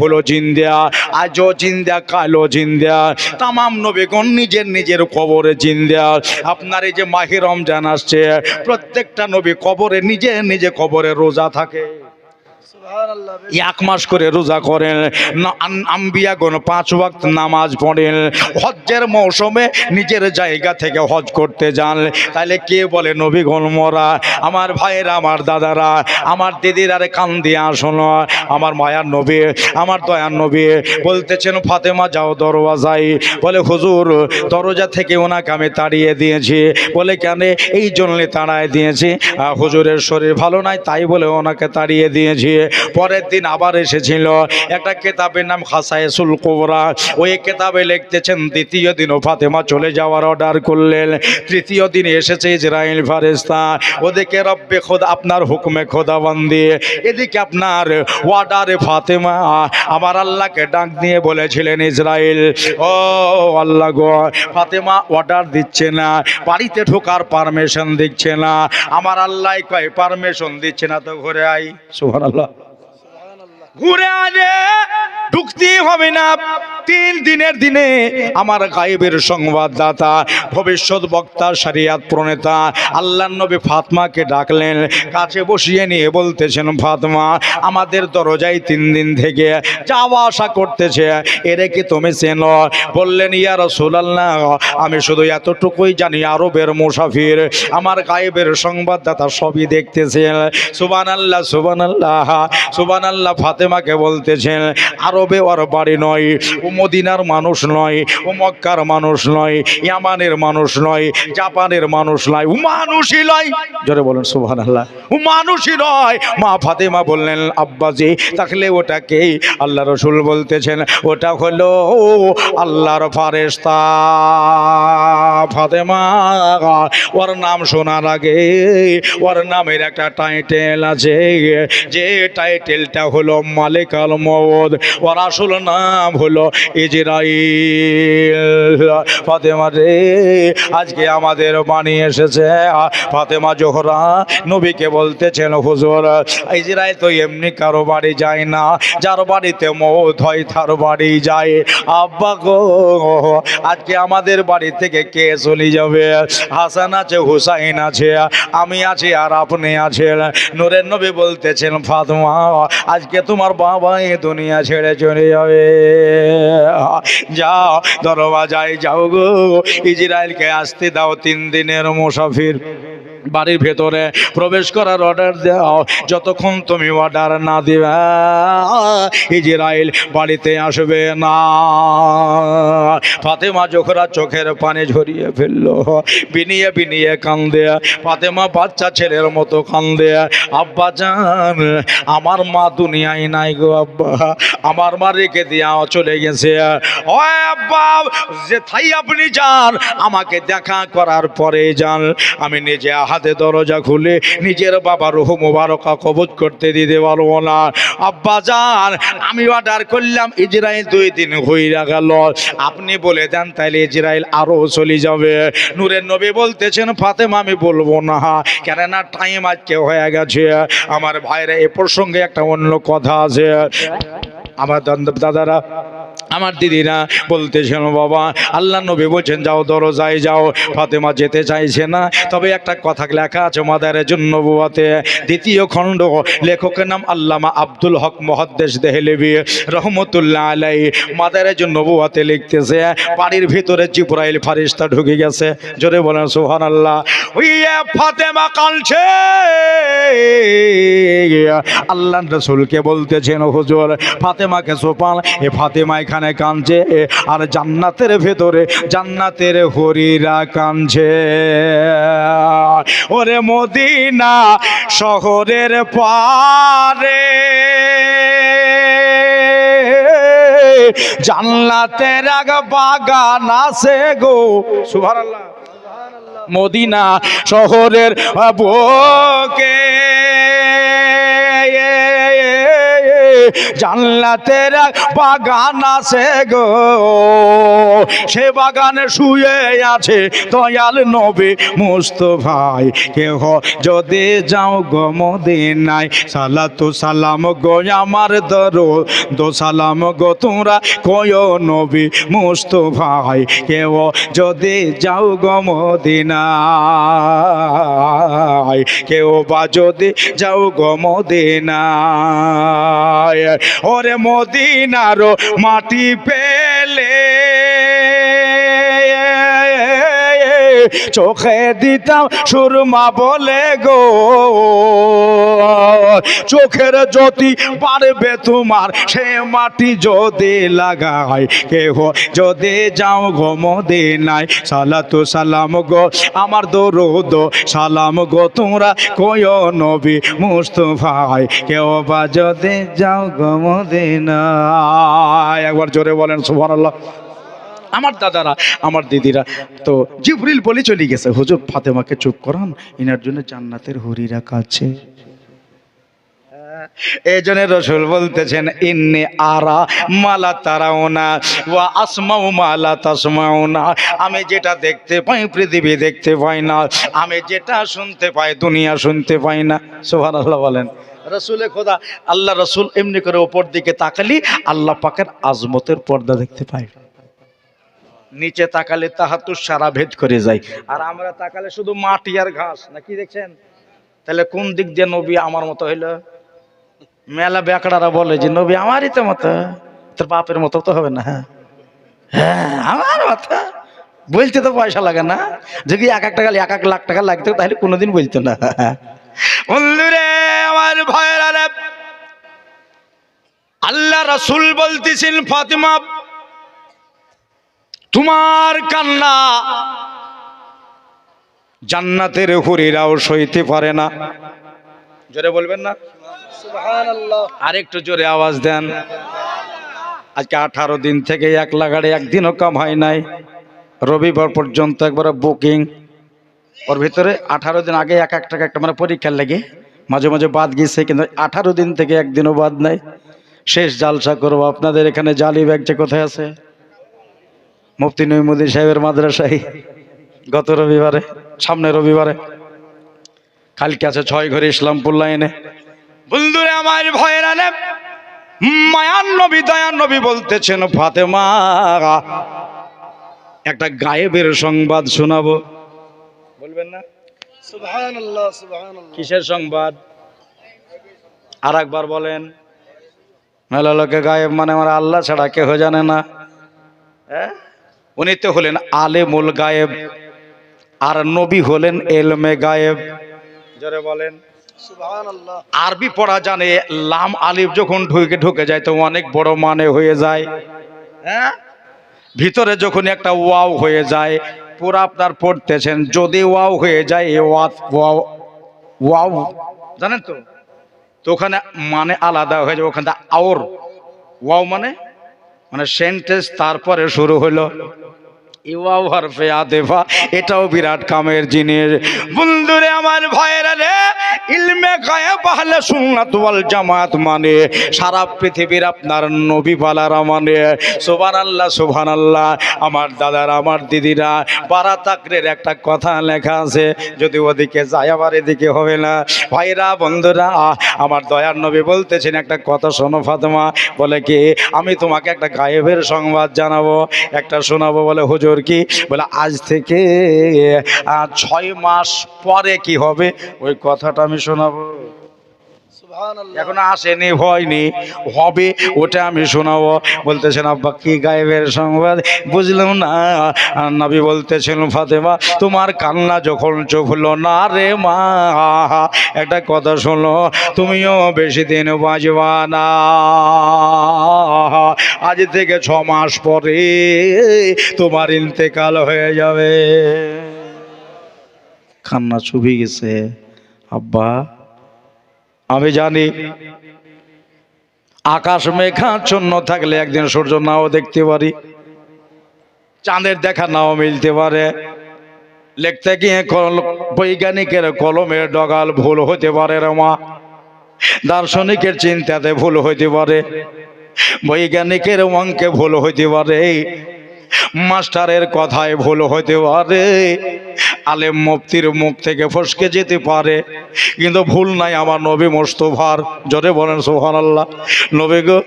হলো জিন্দা আজও জিন্দা কালো জিন্দা তামাম নবীগণ নিজের নিজের কবরে জিন্দা আপনার এই যে মাহিরম আসছে, প্রত্যেকটা নবী কবরে নিজে নিজে কবরে রোজা থাকে। এক মাস করে রোজা করেন আম্বিয়াগণ পাঁচ ওয়াক্ত নামাজ পড়েন। হজ্জের মৌসুমে নিজের জায়গা থেকে হজ করতে যান। তাহলে কে বলে, নবীগণ মরা, আমার ভাইয়েরা, আমার দাদারা, আমার দিদিরা রে কান দিয়ে আসুন আমার মায়ার নবী, আমার দয়ার নবী। বলতেছেন, ফাতেমা, যাও দরওয়াজাই বলে, হুজুর, দরজা থেকে ওনাকে আমি তাড়িয়ে দিয়েছি। বলে, কেন? এই জন্য তাড়ায় দিয়েছি। হুজুরের শরীর ভালো নাই, তাই বলে ওনাকে তাড়িয়ে দিয়েছি। পরের দিন আবার এসেছিল। একটা কেতাবের নাম খাসায়েসুল কোবরা। ওই কেতাবে লিখতেছেন, দ্বিতীয় দিনও ফাতেমা চলে যাওয়ার অর্ডার করলেন। তৃতীয় দিন এসেছে ইসরায়েল ফারেস্তা ওদিকে রব্বে খোদা, আপনার হুকুমে খোদাবন্দি। এদিকে আপনার ওয়ার্ডারে ফাতেমা। আমার আল্লাহকে ডাক দিয়ে বলেছিলেন ইসরায়েল ও আল্লাহ গো, ফাতেমা অর্ডার দিচ্ছে না। বাড়িতে ঢোকার পারমিশন দিচ্ছে না। আমার আল্লাহ কয় পারমিশন দিচ্ছে না তো ঘরে আই সুবহানাল্লাহ। ঘুরে আনে ঢুকতেই হবে না। তিন দিনের দিনে আমার গায়েবের সংবাদদাতা, ভবিষ্যৎ বক্তা, শরিয়াত প্রণেতা, আল্লাহ নবী ফাতমাকে ডাকলেন, কাছে বসিয়ে নিয়ে বলতেছেন, ফাতমা, আমাদের দরজায় তিন দিন থেকে যাওয়া আসা করতেছে। এরে কি তুমি চেন? বললেন, ইয়া রসুলাল্লাহ, আমি শুধু এতটুকুই জানি, আরবের মুসাফির, আমার গায়েবের সংবাদদাতা সবই দেখতেছেন সুবান আল্লাহ সুবান আল্লাহ সুবান আল্লাহ ফাতেমাকে বলতেছেন, আরবে ওর বাড়ি নয়, ও মদিনার মানুষ নয়, ও মক্কার মানুষ নয়, ইয়ামানের মানুষ নয়, জাপানের মানুষ নয়, ও মানুষই নয়। জোরে বলেন সুবান আল্লাহ ও মানুষই নয়। মা ফাতেমা বললেন, আব্বাজি, তাহলে ওটাকেই আল্লাহ রসুল বলতেছেন, ওটা হলো আল্লাহর ফারেস্তা ফাতেমা। ওর নাম শোনার আগে, ওর নামের একটা টাইটেল আছে, যে টাইটেলটা হলো মালিক আল মদ ওর আসল নাম হলো ইজরাইল। ফাতেমা রে, আজকে আমাদের বাণী এসেছে। ফাতেমা জোহরা নবীকে বলতেছেন, হুজুর, ইজরাইল তো এমনি কারও বাড়ি যায় না। যার বাড়িতে মৌত হয়, তার বাড়ি যায়। আব্বা গো, আজকে আমাদের বাড়ি থেকে কে চলে যাবে? হাসান আছে, হুসাইন আছে, আমি আছি আর আপনি আছেন। নূরের নবী বলতেছেন, ফাতমা, আজকে তোমার বাবা এ দুনিয়া ছেড়ে চলে যাবে। যাও দরবাজায় যাও গো। ইসরায়েলকে আসতে দাও তিন দিনের মুসাফির। বাড়ির ভেতরে প্রবেশ করার অর্ডার দাও। যতক্ষণ তুমি অর্ডার না দিবে ইসরায়েল বাড়িতে আসবে না। ফাতেমা জোখরা চোখের পানি ঝরিয়ে ফেলল। বিনিয়ে বিনিয়ে কান্দে। ফাতেমা বাচ্চা ছেলের মতো কান্দে। আব্বা জান, আমার মা দুনিয়ায় নাই গো আব্বা। আমার মা রেখে দিয়া চলে গেছে। ও আব্বা যে থাই আপনি যান, আমাকে দেখা করার পরে যান। আমি নিজে হাতে দরজা খুলে নিজের বাবার রুহ মোবারকা কবজ করতে দিতে পারব না। আব্বা যান আমি অর্ডার করলাম ইসরায়েল দুই দিন হইরা গেল। আপনি বলে দেন, তাইলে ইসরায়েল আরও চলে যাবে। নূরের নবী বলতেছেন, ফাতেমা, আমি বলব না। কেননা টাইম আজকে হয়ে গেছে। আমার ভাইরা এ প্রসঙ্গে একটা অন্য কথা আছে। আমার দাদ- দাদারা আমার দিদিরা বলতেছেন বাবা, আল্লাহ নবী বলছেন, যাও দরজায় যাও। ফাতেমা যেতে চাইছে না। তবে একটা কথা লেখা আছে মাদারের জন্য বুয়াতে দ্বিতীয় খণ্ড, লেখকের নাম আল্লামা আব্দুল হক মহাদ্দেশ দেহলেবি, রহমতুল্লাহ আলাই। মাদারের জন্য বুয়াতে লিখতেছে, বাড়ির ভিতরে জিব্রাইল ফারিস্তা ঢুকে গেছে। জোরে বলেন সোহান আল্লাহ ফাতেমা কালছে আল্লাহ রসুলকে বলতেছেন, হুজুর, ফাতেমাকে সোপান। এ ফাতেমা এখানে কাঁদছে, আর জান্নাতের ভেতরে জান্নাতের হরিরা কাঁদছে। ওরে মদিনা শহরের পারে, জান্নাতের এক বাগান আছে গো। সুবহানাল্লাহ। মদিনা শহরের বুকে জান্নাতের এক বাগান আছে গো। সে বাগানে শুয়ে আছে দয়াল নবী মুস্তফাই। কেহ যদি যাও গো মদিনায়, সালাতু সালাম গো আমার দরো দো সালাম গো তোমরা কয় নবী মুস্তফাই। কেউ যদি যাও গো মদিনায় কেউ বা যদি যাও গো মদিনায় ওরে মদিনারো মাটি পেলে চোখে দিতাম সুরমা বলে গো। চোখের জ্যোতি পারবে তোমার, সে মাটি যদি লাগায়, কেহ যদি যাও গো মদিনায়। সালাতু সালাম গো, আমার দরুদ, সালাম গো তোমরা কয় নবী মুস্তফায়। কেউ বা যদি যাও গো মদিনায়। একবার জোরে বলেন, সুবহানাল্লাহ। আমার দাদারা, আমার দিদিরা। তো জিবরিল বলে চলে গেছে, হুজুর, ফাতেমাকে চুপ করান, এনার জন্য জান্নাতের হরি রাখা আছে এই রসুল বলতেছেন, ইন্নি আরা মালা তারাও না ওয়া আসমাও মালা তাসমাও না আমি যেটা দেখতে পাই, পৃথিবী দেখতে পাই না। আমি যেটা শুনতে পাই, দুনিয়া শুনতে পাই না। সোহান আল্লাহ বলেন। রসুলে খোদা, আল্লাহ রসুল এমনি করে ওপর দিকে তাকালি, আল্লাহ পাকের আজমতের পর্দা দেখতে পাই নিচে তাকালে তাহাতুর সারা ভেদ করে যায়। আর আমরা তাকালে শুধু মাটি আর ঘাস, না কি দেখছেন? তাহলে কোন দিক দিয়ে নবী আমার মতো হইল? মেলা বেকড়ারা বলে যে, নবী আমারই তো মতো। তোর বাপের মতো তো হবে না। হ্যাঁ আমার মতো। বলতে তো পয়সা লাগে না। যদি এক এক টাকা এক এক লাখ টাকা লাগতো, তাহলে কোনোদিন বলতো না। আমার ভয়ের আল্লাহ রাসূল বলতেছেন, ফাতিমা তোমার কান্না জান্নাতের হুরিরাও সইতে পারে না। জোরে বলবেন না? আরেকটু জোরে আওয়াজ দেন। আজকে আঠারো দিন থেকে এক লাগাড়ে একদিনও কাম হয় নাই। রবিবার পর্যন্ত একবারে বুকিং। ওর ভিতরে আঠারো দিন আগে এক এক টাকা একটা মানে পরীক্ষার লেগে মাঝে মাঝে বাদ গিয়েছে কিন্তু আঠারো দিন থেকে একদিনও বাদ নাই। শেষ জালসা করব। আপনাদের এখানে জালি ব্যাগ যে কোথায় আছে? মুফতি নইমুদ্দিন সাহেবের মাদ্রাসায় গত রবিবারে সামনে রবিবারে। কালকে আছে ছয় ঘরে ইসলামপুর লাইনে। বন্ধুরে আমার ভয়ের আনে মায়ান নবী দয়ান নবী বলতেছেন ফাতেমা একটা গায়েবের সংবাদ শোনাবো। বলবেন না? সুবহানাল্লাহ সুবহানাল্লাহ। কিসের সংবাদ? আর একবার বলেন। মেলা লোকে গায়েব মানে আমার আল্লাহ ছাড়া কেহ জানে না। হ্যাঁ? উনি তো হলেন আলেমুল গায়েব আর নবী হলেন এলমে গায়েব। জোরে বলেন। আরবি পড়া জানে লাম আলিফ যখন ঢুকে ঢুকে যায় তো অনেক বড় মানে হয়ে যায়। হ্যাঁ? ভিতরে যখন একটা ওয়াও হয়ে যায় পুরো আপনার পড়তেছেন যদি ওয়াও হয়ে যায় এ ওয়াত ওয়াও ওয়াও। জানেন তো? তো ওখানে মানে আলাদা হয়ে যায় ওখানে আওর। ওয়াও মানে? মানে সেন্টেন্স তারপরে শুরু হলো ইওয়াও এটাও বিরাট কামের জিনিস। বন্ধুরে, আমার ভাইয়েরা রে, ইলমে গায়েব আহলে সুন্নাত ওয়াল মানে সারা পৃথিবীর আপনার নবী পালারা মানে। সুবহানাল্লাহ সুবহানাল্লাহ, আমার দাদার, আমার দিদিরা পাড়া তাকরের একটা কথা লেখা আছে, যদি ওদিকে যায়, আবার এদিকে হবে না। ভাইরা বন্ধুরা, আমার দয়ার নবী বলতেছেন একটা কথা, শোনো ফাতেমা, বলে কি, আমি তোমাকে একটা গায়েবের সংবাদ জানাব, একটা শোনাবো, বলে, হুজুর কি? বলে আজ থেকে ছয় মাস পরে কি হবে? ওই কথাটা আমি শোনাবো। এখন আসেনি হয়নি হবে, ওটা আমি শোনাবো। বলতেছেন, আব্বা, কি গায়েবের সংবাদ? বুঝলাম না। নবী বলতেছেন, ফাতেমা, তোমার কান্না যখন চোখলো না রে মা, একটা কথা শোনো, তুমিও বেশি দিন বাঁচবা না। আজ থেকে ছ মাস পরে তোমার ইন্তেকাল হয়ে যাবে। কান্না চুপি গেছে। আব্বা আমি জানি আকাশ মেঘাচ্ছন্ন থাকলে একদিন সূর্য নাও দেখতে পারি। চাঁদের দেখা নাও মিলতে পারে। লিখতে গিয়ে বৈজ্ঞানিকের কলমের ডগাল ভুল হতে পারে রে মা। দার্শনিকের চিন্তাতে ভুল হইতে পারে। বৈজ্ঞানিকের অঙ্কে ভুল হইতে পারে। মাস্টারের কথায় ভুল হইতে পারে। আলেম মুফতির মুখ থেকে ফসকে যেতে পারে। কিন্তু ভুল নাই আমার নবী মোস্তফার। জোরে বলেন সোহান আল্লাহ নবী গো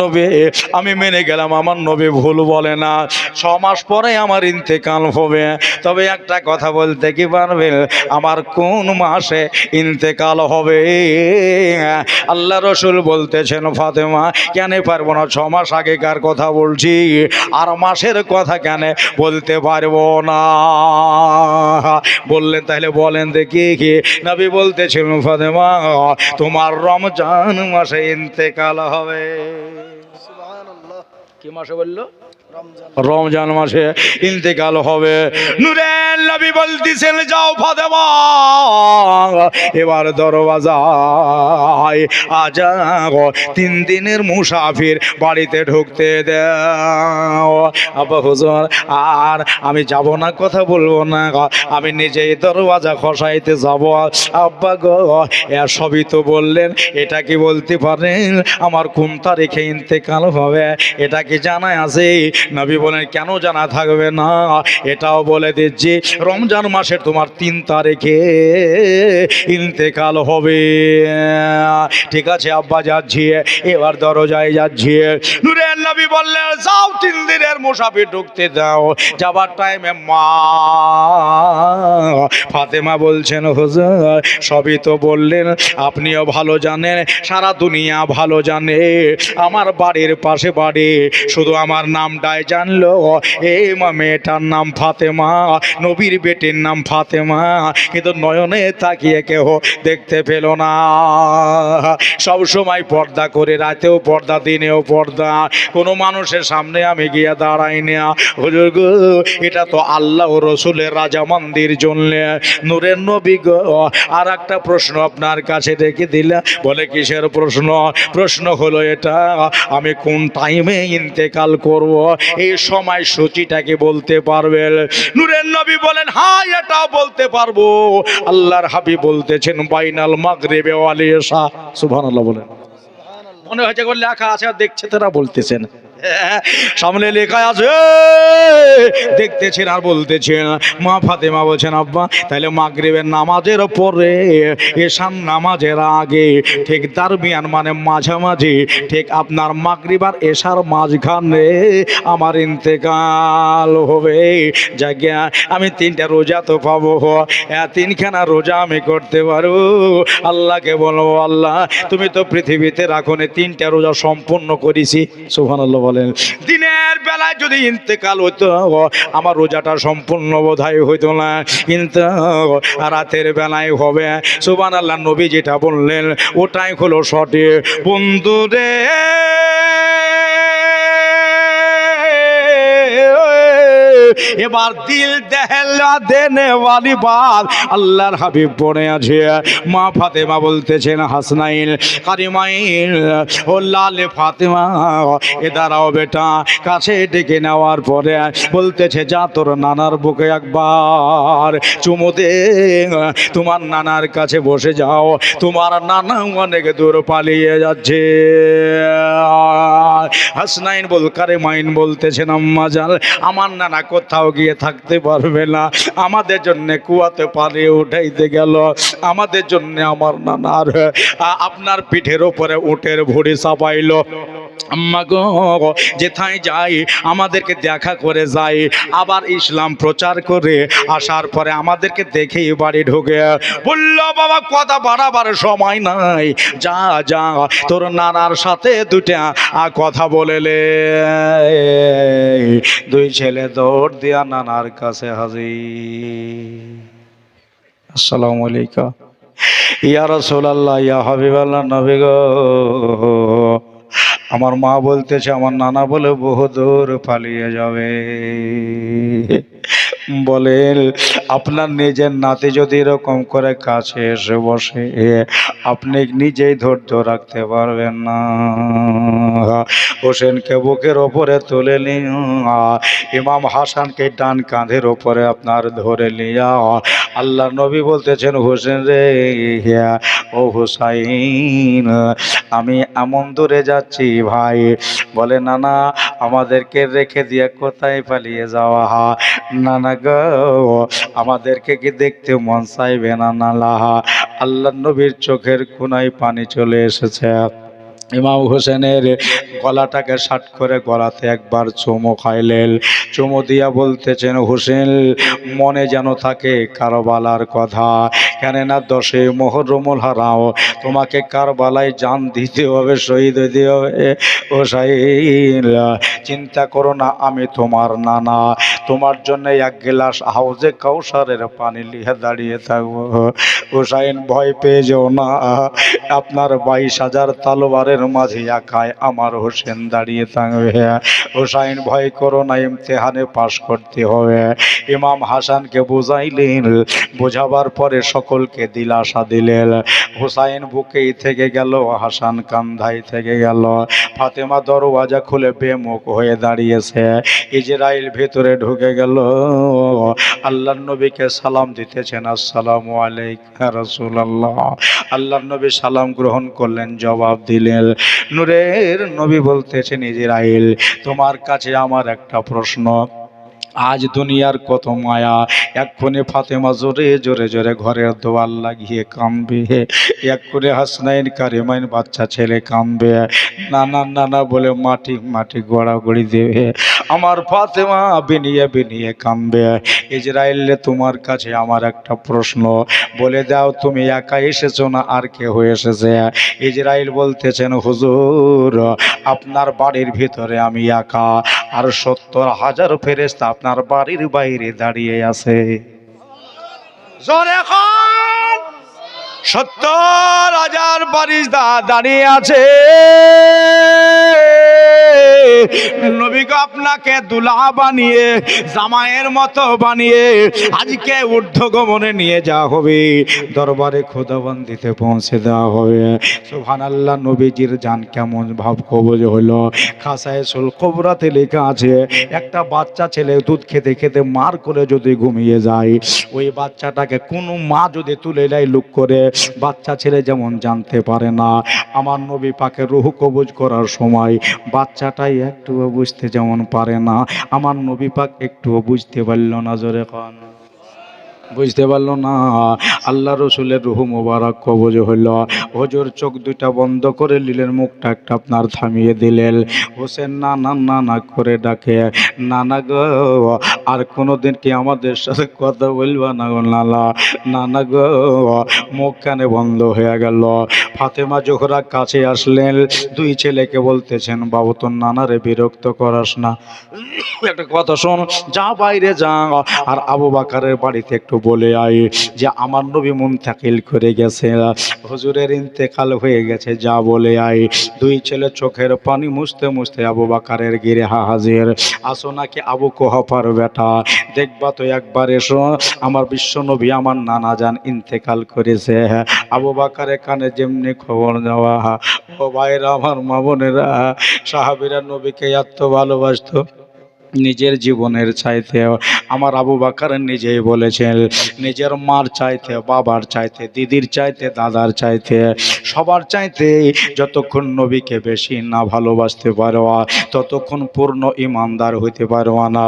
নবী আমি মেনে গেলাম, আমার নবী ভুল বলে না। ছ মাস পরে আমার ইন্তেকাল হবে। তবে একটা কথা বলতে কি পারবেন আমার কোন মাসে ইন্তেকাল হবে? আল্লাহ রসুল বলতেছেন, ফাতেমা, কেন পারব না? ছ মাস আগেকার কথা বলছি, আর মাসের কথা কেন বলতে পারব না? বললেন, তাহলে বলেন দেখি কি? নবী বলতেছিলেন ফাতেমা, তোমার রমজান মাসে ইন্তেকাল হবে। কি মাসে বলল? রমজান মাসে ইন্তেকাল হবে। নুরের নবী বলতেছেন, যাও ফাতেমা, এবার দরওয়াজায় আজা তিন দিনের মুসাফির বাড়িতে ঢুকতে দাও। আব্বা হুজুর, আর আমি যাব না, কথা বলব না আমি নিজেই দরওয়াজা খসাইতে যাব। আব্বা গো সবই তো বললেন, এটা কি বলতে পারেন? আমার কোন তারিখে ইন্তেকাল হবে? এটা কি জানা আছে? নবী বলেন, কেন জানা থাকবে না? এটাও বলে দিচ্ছি, রমজান মাসের তোমার তিন তারিখে ইন্তেকাল হবে। ঠিক আছে, আব্বা, যাচ্ছি। এবার দরজায় যাচ্ছি। নুরের নবী বললেন, যাও, তিন দিনের মুসাফির ঢুকতে দাও। যাবার টাইমে মা ফাতেমা বলছেন, হুজুর, সবই তো বললেন, আপনিও ভালো জানেন, সারা দুনিয়া ভালো জানে। আমার বাড়ির পাশে বাড়ি, শুধু আমার নামটাই জানলো এই মা মেয়েটার নাম ফাতেমা, নবীর বেটির নাম ফাতেমা, কিন্তু নয়নে তাকিয়ে কেহ দেখতে পেল না। সব সময় পর্দা করে, রাতেও পর্দা, দিনেও পর্দা। কোনো মানুষের সামনে আমি গিয়ে দাঁড়াই না। হুজুর এটা তো আল্লাহ রসুলের রাজা মন্দির জন্য। নূরের নবী গো আর একটা প্রশ্ন আপনার কাছে রেখে দিলে, বলে কিসের প্রশ্ন? প্রশ্ন হলো এটা, আমি কোন টাইমে ইন্তেকাল করব? এই সময় সূচিটাকে বলতে পারবেন। নূরের নবী বলেন হ্যাঁ এটা বলতে পারব। আল্লাহর হাবি বলতেছেন, বাইনাল মাগরেবে ওয়াল ইশা। সুবহানাল্লাহ বলেন। মনে হয়েছে লেখা আছে আর দেখছে তারা বলতেছেন। সামনে লেখা আছে দেখতেছেন আর বলতেছেন মা ফাতেমা বলছেন আব্বা তাহলে মাগরিবের নামাজের পরে এশান নামাজের আগে ঠিক তার দারমিয়ান মানে মাঝামাঝি ঠিক আপনার মাগরিবার এশার মাঝখানে আমার ইন্তেকাল হবে। জায়গা আমি তিনটা রোজা তো পাবো হ্যাঁ, তিনখানা রোজা আমি করতে পারব। আল্লাহকে বলব আল্লাহ তুমি তো পৃথিবীতে রাখনে তিনটা রোজা সম্পূর্ণ করেছি। সুহান আল্লাহ বলেন, দিনের বেলায় যদি ইন্তেকাল হতো আমার রোজাটা সম্পূর্ণ বোধহয় হইতো না। কিন্তু রাতের বেলায় হবে। সুবান আল্লাহ নবী যেটা বললেন, ওটাই হলো সঠিক। বন্ধু রে এবার দিল দেহলা দেনে ওয়ালি বাদ আল্লাহর হাবিব পড়ে আছে। মা ফাতেমা বলতেছেন, হাসনাইল, কারিমাইল, ও লালে ফাতেমা, এ দাঁড়াও বেটা, কাছে ডেকে নেওয়ার পরে বলতেছে, যা তোর নানার বুকে একবার চুমু দে, তোমার নানার কাছে বসে যাও, তোমার নানা অনেক দূর পালিয়ে যাচ্ছে। হাসনাইন বল কারে মাইন বলতেছেন, আম্মা জান, আমার নানা কোথাও গিয়ে থাকতে পারবে না। আমাদের জন্য কুয়াতে পানি উঠাইতে গেল। আমাদের জন্য আমার নানার আপনার পিঠের ওপরে উটের ভুড়ি চাপাইলো। আম্মা গো, যেথায় যাই, আমাদেরকে দেখা করে যাই। আবার ইসলাম প্রচার করে আসার পরে আমাদেরকে দেখেই বাড়ি ঢুকে। বলল, বাবা, কথা বাড়াবার সময় নাই। যা যা, তোর নানার সাথে দুটা কথা বলেলে দুই ছেলে দৌড় দিয়া নানার কাছে হাজি আসসালামু আলাইকুম। ইয়া রাসূলুল্লাহ, ইয়া হাবিবাল্লাহ, নবী গো। আমার মা বলতেছে, আমার নানা বলে বহু দূর পালিয়ে যাবে। বলেন, আপনার নিজের নাতি যদি এরকম করে কাছে এসে বসে, আপনি নিজেই ধৈর্য রাখতে পারবেন না। হোসেনকে বুকের ওপরে তুলে নিয়া, ইমাম হাসানকে ডান কাঁধের ওপরে আপনার ধরে নিয়া, আল্লাহ নবী বলতেছেন, হোসেন রে ও হুসাইন, আমি এমন দূরে যাচ্ছি ভাই। বলে না না আমাদেরকে রেখে দিয়ে কোথায় পালিয়ে যাওয়া? না না গো। আমাদেরকে কি দেখতে মন চাইবে না নালা আল্লাহ নবীর চোখের কোনায় পানি চলে এসেছে। ইমাম হোসেনের গলাটাকে শাট করে গলাতে একবার চুমো খাইলেন। চুমো দিয়া বলতেছেন, হোসেন, মনে যেন থাকে কারবালার কথা। কেননা দশে মোহরমুল হারাও তোমাকে কারবালায় জান দিতে হবে, শহীদ হইতে হবে। ও চিন্তা করো না, আমি তোমার নানা। তোমার জন্য এক গিলাস হাউজে কাউসারের পানি লিয়ে দাঁড়িয়ে থাকব। হুসাইন ভয় পেয়ে যেও না। আপনার বাইশ হাজার তালোয়ারের মাঝে একায় আমার হোসেন দাঁড়িয়ে থাকবে। হুসাইন, ভয় করো না, ইমতেহানে পাশ করতে হবে। ইমাম হাসানকে বুঝাইলেন, বোঝাবার পরে সকলকে দিলাসা দিলেন। হুসাইন বুকেই থেকে গেল, হাসান কান্ধাই থেকে গেল। ফাতেমা দরওয়াজা খুলে বেমুখ হয়ে দাঁড়িয়েছে। ইসরায়েল ভেতরে ঢুকে গেল। আল্লাহ নবীকে সালাম দিতেছেন, আসসালামু আলাইকা রাসূলুল্লাহ। আল্লাহ নবী সালাম গ্রহণ করলেন, জবাব দিলেন নূরের নবী বলতেছেন ইসরায়েল তোমার কাছে আমার একটা প্রশ্ন। আজ দুনিয়ার কত মায়া। এক্ষুনি ফাতেমা জোরে জোরে জোরে ঘরের দোয়াল লাগিয়ে কামবে এক করে হাসনাইন কারিমাইন বাচ্চা ছেলে কামবে নানা নানা বলে মাটি মাটি গড়াগড়ি দেবে। আমার ফাতেমা বিনিয়ে বিনিয়ে কামবে ইসরায়েলে তোমার কাছে আমার একটা প্রশ্ন। বলে দাও, তুমি একা এসেছ না আর কেউ এসেছে? ইসরায়েল বলতেছেন, হুজুর, আপনার বাড়ির ভিতরে আমি একা। আর সত্তর হাজার ফেরেস্তা আপনার বাড়ির বাইরে দাঁড়িয়ে আছে। সত্তর হাজার বারিশ দাঁড়িয়ে আছে। নবীকে আপনাকে দুলা বানিয়ে, জামাইয়ের মতো বানিয়ে, আজকে ঊর্ধ্বগমনে নিয়ে যাওয়া হবে। দরবারে খোদাবন্দিতে পৌঁছে দেওয়া হবে। সুহান আল্লাহ নবীজির জান কেমন ভাব কবজ হলো। খাসায় সুল কবরাতে লেখা আছে, একটা বাচ্চা ছেলে দুধ খেতে খেতে মার করে যদি ঘুমিয়ে যায়, ওই বাচ্চাটাকে কোনো মা যদি তুলে নেয় লুক করে, বাচ্চা ছেলে যেমন জানতে পারে না। আমার নবী পাকে রুহু কবজ করার সময় বাচ্চাটাই একটুও বুঝতে যেমন পারে না। আমার নবী পাক একটুও বুঝতে পারল না জোরে খান বুঝতে পারল না। আল্লাহ রসুলের রুহু মোবারক কবজ হইল। হজুর চোখ দুইটা বন্ধ করে নিলেন মুখটা একটা আপনার থামিয়ে দিলেন। হোসেন না না না না করে ডাকে, নানা গো, আর কোনোদিন কি আমাদের সাথে কথা বলবা না গো নালা? নানা গো, মুখ কানে বন্ধ হয়ে গেল। ফাতেমা জোহরা কাছে আসলেন। দুই ছেলেকে বলতেছেন, বাবু, তোর নানারে বিরক্ত করাস না। একটা কথা শোন, যা বাইরে যা, আর আবু বাকারের বাড়িতে একটু বলে আয় যে আমার নবী মুনতাকিল করে গেছে। হুজুরের ইন্তেকাল হয়ে গেছে, যা বলে আয়। দুই ছেলে চোখের পানি মুছতে মুছতে আবু বাকারের গিরে হাজির। আসো নাকি আবু কোহাপার বেটা, দেখবা তো একবার এসো। আমার বিশ্ব নবী, আমার নানা যান ইন্তেকাল করেছে। আবু বাকারের কানে যেমনি খবর দেওয়া ও ভাইরা, আমার মা বোনেরা, সাহাবিরা নবীকে এত ভালোবাসতো। নিজের জীবনের চাইতে, আমার আবু বাকার নিজেই বলেছেন, নিজের মার চাইতে, বাবার চাইতে, দিদির চাইতে, দাদার চাইতে, সবার চাইতে যতক্ষণ নবীকে বেশি না ভালোবাসতে পারোয়া ততক্ষণ পূর্ণ ইমানদার হইতে পারোয়া না।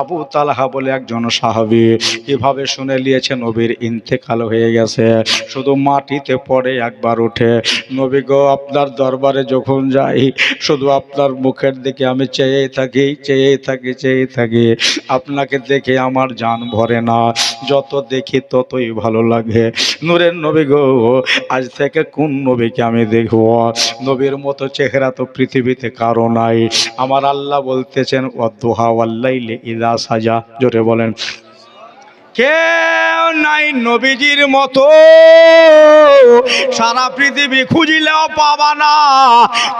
আবু তালহা বলে একজন সাহাবি কীভাবে শুনে নিয়েছে, নবীর ইন্তেকাল হয়ে গেছে, শুধু মাটিতে পড়ে একবার উঠে, নবী গো, আপনার দরবারে যখন যাই, শুধু আপনার মুখের দিকে আমি চেয়েই থাকি, চেয়ে থাকি চেয়েই থাকি। আপনাকে দেখে আমার জান ভরে না। যত দেখি ততই ভালো লাগে। নূরের নবী গো, আজ থেকে কোন নবীকে আমি দেখব? নবীর মতো চেহারা তো পৃথিবীতে কারও নাই। আমার আল্লাহ বলতেছেন অদ্দোহা আল্লাইলে ইদা সাজা। জোরে বলেন। কেউ নাই নবীজির মতো। সারা পৃথিবী খুঁজিলেও পাবা না।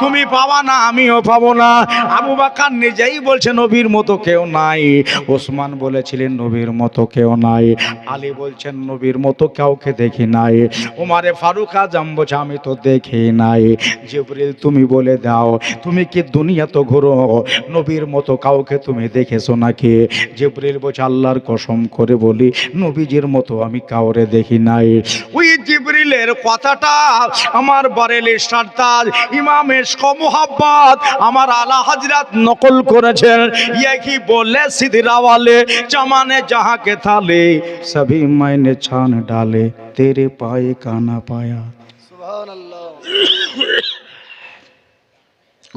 তুমি পাবা না, আমিও পাবো না। আবু বাকার নিজেই বলছে, নবীর মতো কেউ নাই। ওসমান বলেছিলেন, নবীর মতো কেউ নাই। আলী বলছেন, নবীর মতো কাউকে দেখি নাই। উমারে ফারুক আজম বলছে, আমি তো দেখি নাই। জিবরিল, তুমি বলে দাও, তুমি কি দুনিয়া তো ঘুরো? নবীর মতো কাউকে তুমি দেখেছ নাকি? জিবরিল বলছে, আল্লাহর কসম করে বলি নবীজির মতো আমি কাউরে দেখি নাই। ওই জিবরিলের কথাটা আমার বারেলে সারতাজ ইমামের সমহাব্বাত আমার আলা হাজরাত নকল করেছেন। ইয়াকি বলে সিদিরাওয়ালে জামানে যাহাকে থালে, সবই মাইনে ছান ডালে, তেরে পায়ে কানা পায়া।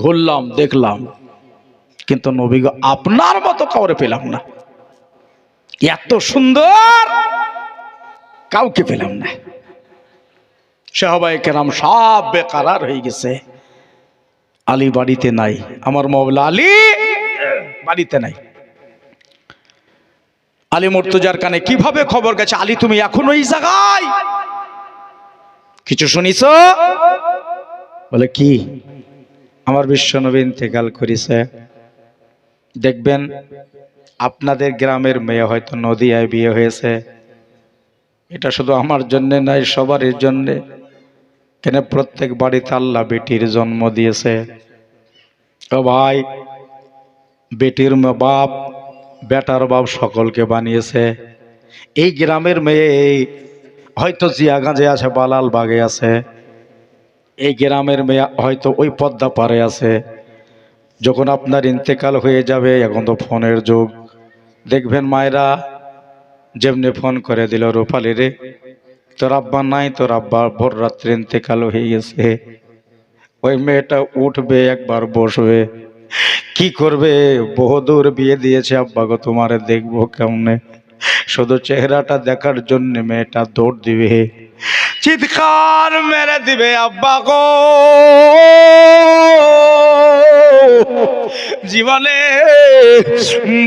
ঘুরলাম, দেখলাম, কিন্তু নবীগ আপনার মতো কাউরে পেলাম না। এত সুন্দর কাউকে পেলাম না। সাহবাই কেরাম সব বেকারার হয়ে গেছে। আলী বাড়িতে নাই, আমার মবলা আলী বাড়িতে নাই। আলী মর্তুজার কানে কীভাবে খবর গেছে? আলী, তুমি এখনও এই জায়গায়? কিছু শুনিছ? বলে, কি? আমার বিশ্ব নবীন বিশ্বনবী ইন্তেকাল করেছে। দেখবেন, আপনাদের গ্রামের মেয়ে হয়তো নদিয়ায় বিয়ে হয়েছে। এটা শুধু আমার জন্যে নাই, সবারই জন্যে। কেন প্রত্যেক বাড়িতে আল্লাহ বেটির জন্ম দিয়েছে। ও ভাই, বেটির বাপ, বেটার বাপ সকলকে বানিয়েছে। এই গ্রামের মেয়ে হয়তো জিয়াগাঁজে আছে বালাল বাগে আছে। এই গ্রামের মেয়ে হয়তো ওই পদ্মা পারে আছে। যখন আপনার ইন্তেকাল হয়ে যাবে, এখন তো ফোনের যুগ। দেখবেন মায়েরা যেমনি ফোন করে দিল, রূপালি রে, তোর আব্বা নাই, তোর আব্বা ভোর রাত্রে ইন্তেকাল হয়ে গেছে। ওই মেয়েটা উঠবে, একবার বসবে। কি করবে? বহুদূর বিয়ে দিয়েছে, আব্বা গো, তোমারে দেখব কেমনে? শুধু চেহারাটা দেখার জন্য মেয়েটা দৌড় দিবে। চিৎকার মেরে দিবে, আব্বা গো। জীবনে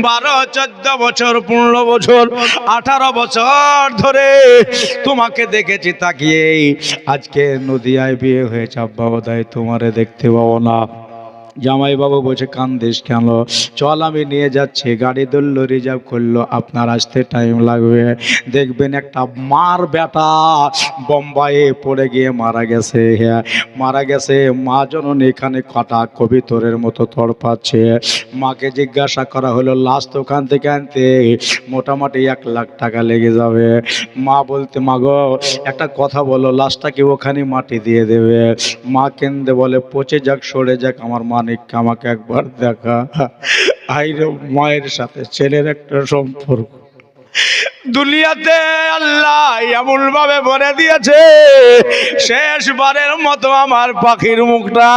বারো, চোদ্দ বছর, পনেরো বছর, আঠারো বছর ধরে তোমাকে দেখেছি তাকিয়ে আজকে নদিয়ায় বিয়ে হয়েছে, আব্বা বোধ তোমারে দেখতে পাবো না। জামাই বাবু বলছে, কান্দিস কেন? চল আমি নিয়ে যাচ্ছি। গাড়ি ধরলো, রিজার্ভ করল। আপনার আসতে টাইম লাগবে। দেখবেন একটা মার বেটা বোম্বাইয়ে পড়ে গিয়ে মারা গেছে। হ্যাঁ মারা গেছে। মা জননী এখানে কটা কবিতরের মতো তড় পাচ্ছে। মাকে জিজ্ঞাসা করা হলো তো ওখান থেকে আনতে? মোটামুটি এক লাখ টাকা লেগে যাবে। মা বলতে মা গো একটা কথা বলো, লাশটা কি ওখানে মাটি দিয়ে দেবে? মা কেন্দে বলে, পচে যাক, সরে যাক, আমার মানিককে আমাকে একবার দেখা। আইরে মায়ের সাথে ছেলের একটা সম্পর্ক। দুনিয়াতে আল্লাহ এমন ভাবে ভরে দিয়েছে, শেষবারের মতো আমার পাখির মুখটা,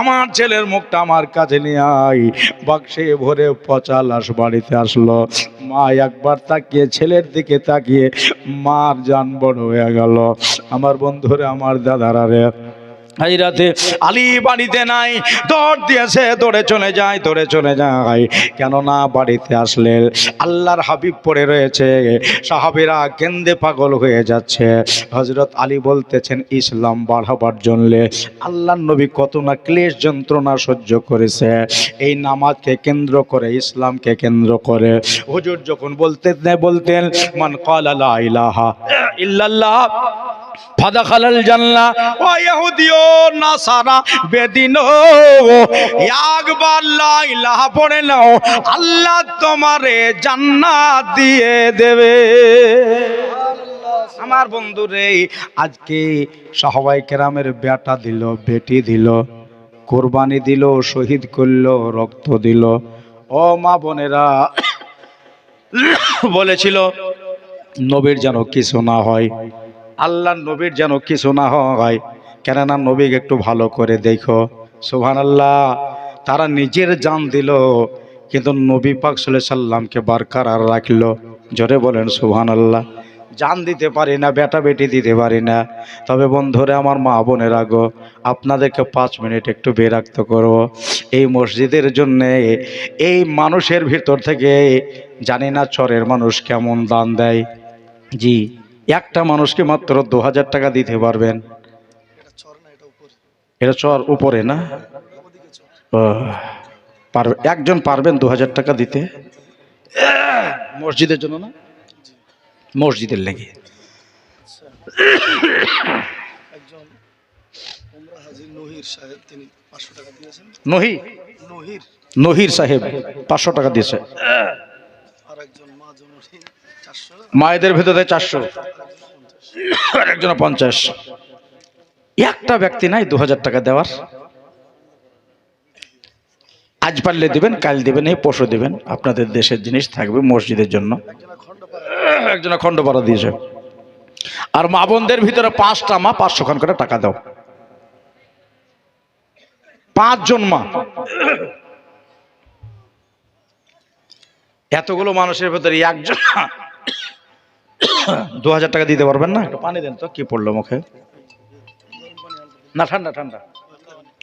আমার ছেলের মুখটা আমার কাছে নিয়ে আই বাক্সে ভরে পচা লাশ বাড়িতে আসলো। মা একবার তাকিয়ে ছেলের দিকে তাকিয়ে মার যান বড় হয়ে গেল। আমার বন্ধুরে, আমার দাদারা রে এই রাতে আলী বাড়িতে নাই দৌড় দিয়েছে, দৌড়ে চলে যায়, দৌড়ে চলে যায়। কেননা বাড়িতে আসলে আল্লাহর হাবিব পড়ে রয়েছে, সাহাবিরা কেন্দে পাগল হয়ে যাচ্ছে। হজরত আলী বলতেছেন, ইসলাম বাড়াবার জন্যে আল্লাহর নবী কত না ক্লেশ যন্ত্রণা সহ্য করেছে। এই নামাজকে কেন্দ্র করে, ইসলামকে কেন্দ্র করে। হুজুর যখন বলতেন বলতেন, মান কালা লা ইলাহা ইল্লাল্লাহ ফাদা খালাল জান্না ও ইহুদিও নাসারা বেদিন। একবার লা ইলাহা পড়ে নাও আল্লাহ তোমারে জান্নাত দিয়ে দেবে। আমার বন্ধুরে, আজকে সহবাই কেরামের বেটা দিল, বেটি দিল, কোরবানি দিল, শহীদ করল, রক্ত দিল। ও মা বোনেরা, বলেছিল, নবীর যেন কিছু না হয় আল্লাহ নবীর যেন কিছু না হয়। কেননা নবীকে একটু ভালো করে দেখো। সুহান আল্লাহ তারা নিজের জান দিল, কিন্তু নবী পাক সাল্লামকে বারকার রাখল। জোরে বলেন সুহান আল্লাহ জান দিতে পারি না বেটা বেটি দিতে পারি না। তবে বন্ধুরে, আমার মা বোনের আগো আপনাদেরকে পাঁচ মিনিট একটু বেরাক্ত করব। এই মসজিদের জন্যে, এই মানুষের ভিতর থেকে জানি না চরের মানুষ কেমন দান দেয়। জি, একটা মানুষকে মাত্র দু হাজার টাকা দিতে পারবেন এটা চর না এটা উপরে এটা চর উপরে না? পারবে একজন পারবেন দু হাজার টাকা দিতে। মসজিদের জন্য না? মসজিদের লেগে। নহির সাহেব পাঁচশো টাকা নহির। নহির সাহেব পাঁচশো টাকা দিয়েছে। মায়েদের ভেতরে চারশো। আর একজন পঞ্চাশ। একটা ব্যক্তি নাই দু হাজার টাকা দেওয়ার। আজ পারলে দিবেন, কাল দিবেন, এই পশু দিবেন। আপনাদের দেশের জিনিস থাকবে মসজিদের জন্য। একজনা খণ্ড পাড়া দিয়েছে। আর মা বোনদের ভিতরে পাঁচটা মা পাঁচশো খান করে টাকা দাও। পাঁচজন মা। এতগুলো মানুষের ভেতরে একজন। দু হাজার টাকা দিতে পারবেন না? একটু পানি দেন তো, কি পড়ল মুখে? না ঠান্ডা ঠান্ডা।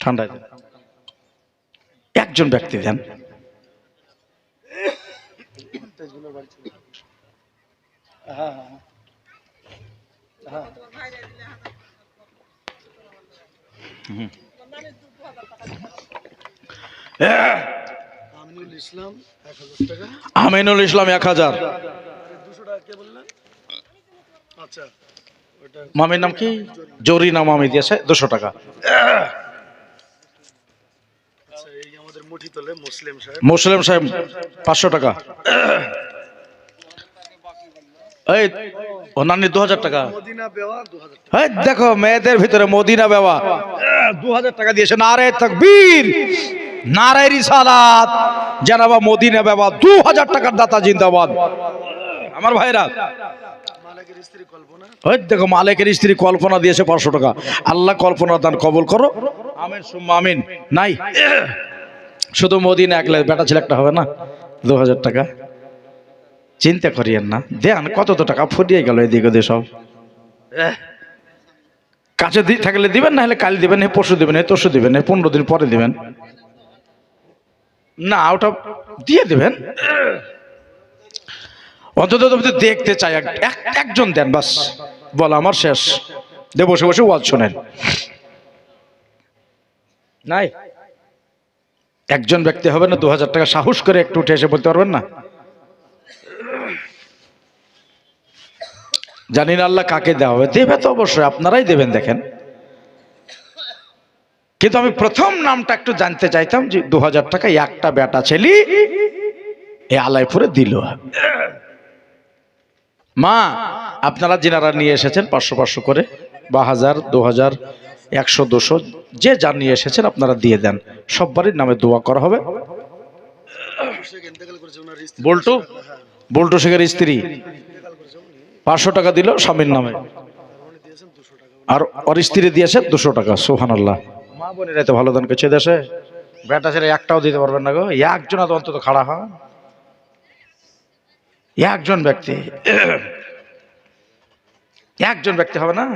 ঠান্ডা দেন। একজন ব্যক্তি দেন আমিনুল ইসলাম এক হাজার টাকা। আমিনুল ইসলাম এক হাজার। আরে দুশো টাকা কে বললেন? আচ্ছা। মামির নাম কি? জরি নাম মামি দিয়েছে দুশো টাকা। আচ্ছা মুসলিম সাহেব। পাঁচশো টাকা। এই নানি দু হাজার টাকা। এই দেখো মেয়েদের ভিতরে মদিনা বেওয়া। দু হাজার টাকা দিয়েছে নারে তকবীর। নারে রিসালাত। জানাবা মদিনা বেওয়া দু হাজার টাকার দাতা জিন্দাবাদ। আমার ভাইরা ওই দেখো মালিকের স্ত্রী কল্পনা দিয়েছে পাঁচশো টাকা। আল্লাহ কল্পনার দান কবুল করো। আমিন সুম্মা আমিন। নাই। শুধু মদিনা একলে বেটা ছেলে একটা হবে না? দু হাজার টাকা। চিন্তা করিয়েন না। দেন কত তো টাকা? ফুরিয়ে গেল এদিকে ওদিকে সব। কাছে থাকলে দিবেন না হলে কাল দিবেন হে পরশু দিবেন হে তরশু দিবেন হে পনেরো দিন পরে দিবেন। না ওটা দিয়ে দিবেন। অন্তত তো দেখতে চাই এক- এক- একজন দেন বাস। বল আমার শেষ। দে বসে বসে ওয়াজ শোনেন। নাই। একজন ব্যক্তি হবে না দু হাজার টাকা সাহস করে একটু উঠে এসে বলতে পারবেন না? জানি না আল্লাহ কাকে দেওয়া হবে। দেবে তো অবশ্যই আপনারাই দেবেন দেখেন। কিন্তু আমি প্রথম নামটা একটু জানতে চাইতাম যে দু হাজার টাকা একটা বেটা ছেলি এ আলাইপুরে দিল। মা, আপনারা যেনারা নিয়ে এসেছেন পাঁচশো পাঁচশো করে, বা হাজার, দু হাজার, একশো, দুশো, যে যা নিয়ে এসেছেন আপনারা দিয়ে দেন। সববারই নামে দোয়া করা হবে। বল্টু? বল্টু শেখের স্ত্রী। পাঁচশো টাকা দিল স্বামীর নামে। আর ওর স্ত্রী দিয়েছে দুশো টাকা সোহান আল্লাহ মা বোনের এত ভালো দান করছে দেশে বেটা ছেলে একটাও দিতে পারবেন না গো। একজন তো অন্তত খাড়া হন। একজন ব্যক্তি। একজন ব্যক্তি হবে না?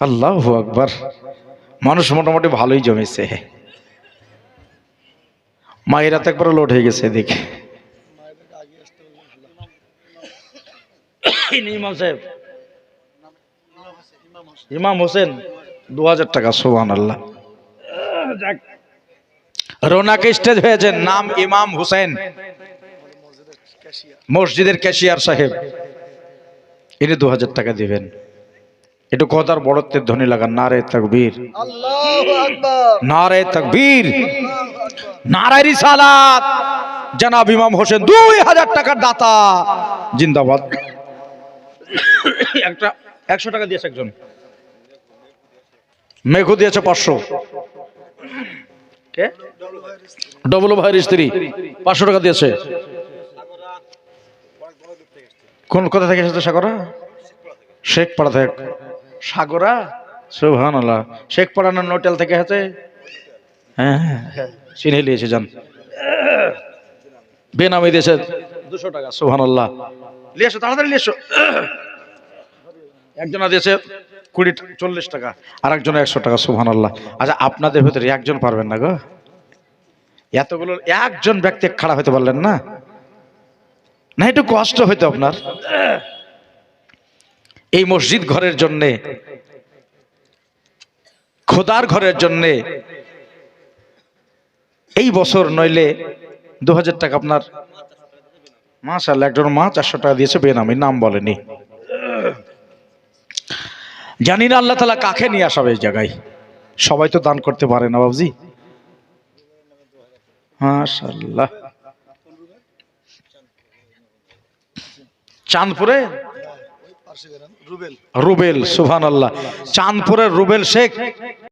আল্লাহ আকবার। মানুষ মোটামুটি ভালোই জমেছে। মায়েরা তো একবার লোড হয়ে গেছে ভালো ইমাম সাহেব। ইমাম হোসেন দু হাজার টাকা সোহান আল্লাহ রোনাকে স্টেজ হয়েছেন নাম ইমাম হোসেন। মসজিদের ক্যাশিয়ার সাহেব ইনি দু হাজার টাকা দিবেন। একটু কথার বড়ত্বের ধ্বনি লাগান নারে তকবীর। আল্লাহু আকবার। নারে তকবীর। নারায় রিসালাত। জনাব ইমাম হোসেন দুই হাজার টাকার দাতা। জিন্দাবাদ। একটা একশো টাকা দিয়েছে একজন। মেঘু দিয়েছে পাঁচশো। কে? ডবল ভাইয়ের স্ত্রী পাঁচশো টাকা দিয়েছে। কোন, কোথা থেকে এসেছে সাগরা? শেখ পাড়া থেকে। সাগরা? সুবহান আল্লাহ শেখ পাড়া না নোটেল থেকে এসেছে? হ্যাঁ হ্যাঁ চিনে নিয়েছে যান বেনামি দিয়েছে। দুশো টাকা সুহান আল্লাহ নিয়ে এসো, তাড়াতাড়ি নিয়ে একজনা দিয়েছে কুড়ি, চল্লিশ টাকা আর একজন একশো টাকা সুহান আল্লাহ আচ্ছা আপনাদের ভেতরে একজন পারবেন না গো? এতগুলো, একজন ব্যক্তি খাড়া হতে পারলেন না? না, একটু কষ্ট হইতো আপনার। এই মসজিদ ঘরের জন্যে, খোদার ঘরের জন্যে, এই বছর নইলে দু হাজার টাকা আপনার মাশাল একজন মা চারশো টাকা দিয়েছে, বেনামি, নাম বলেনি। জানি না আল্লাহ তালা কাকে নিয়ে আসাবে এই জায়গায়। সবাই তো দান করতে পারে না, বাবজি। মাশাল্লাহ চাঁদপুরে? রুবেল। রুবেল সুভান আল্লাহ চাঁদপুরের রুবেল শেখ।